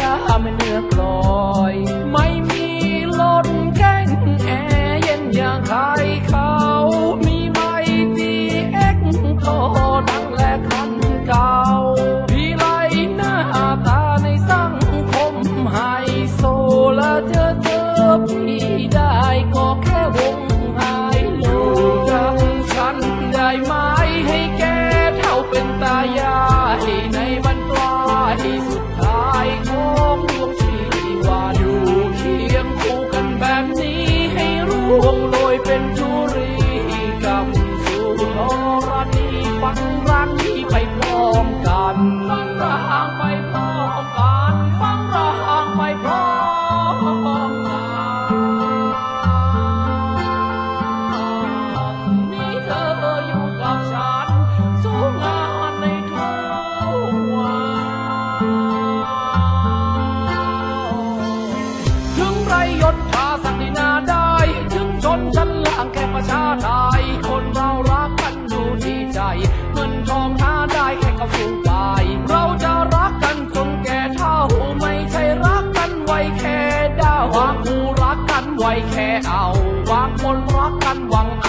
ดาไม่เลือกลอย คนรักกันหวัง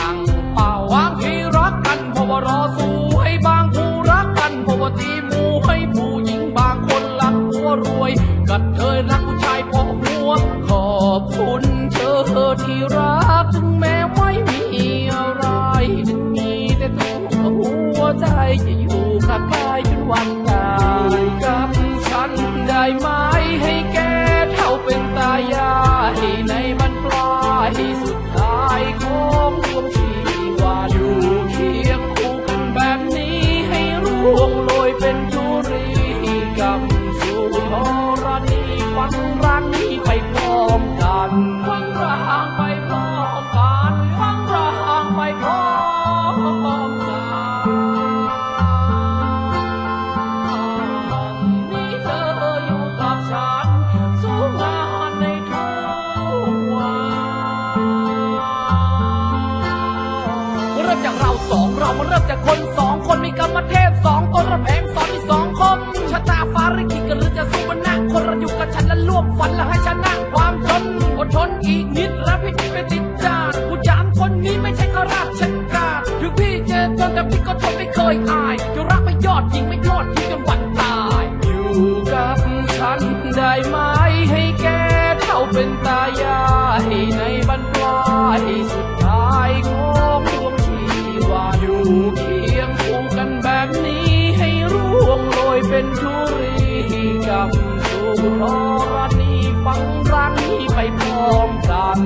ณีฟังรักนี้ไปพร้อมกันฟังร่างไปพร้อมกันฟังร่างไปพร้อมกันนี่เธออยู่กับฉันสู้งานในทุกวันเริ่มจากเราสองเรา มาเริ่มจากคนสองคนมีกรรมเทพสองตนระแพงสอนมีสองคมชะตาฟ้าริขิตกันหรือจะสู้มันนะคนเราอยู่กับฉันและร่วมฝันและให้ชนะความจนอดทนอีกนิดและพี่ไม่ติดจานผู้จานคนนี้ไม่ใช่ข้าราชการถึงพี่เจอจนแต่พี่ก็ทนไม่เคยอายจะรักไม่ยอดยิงไม่ทอดทิ้งจนวันตาย อยู่กับฉันได้ไหมให้แกเท่าเป็นตายายใน ธรณีฟังรักนี้ไปพร้อมกัน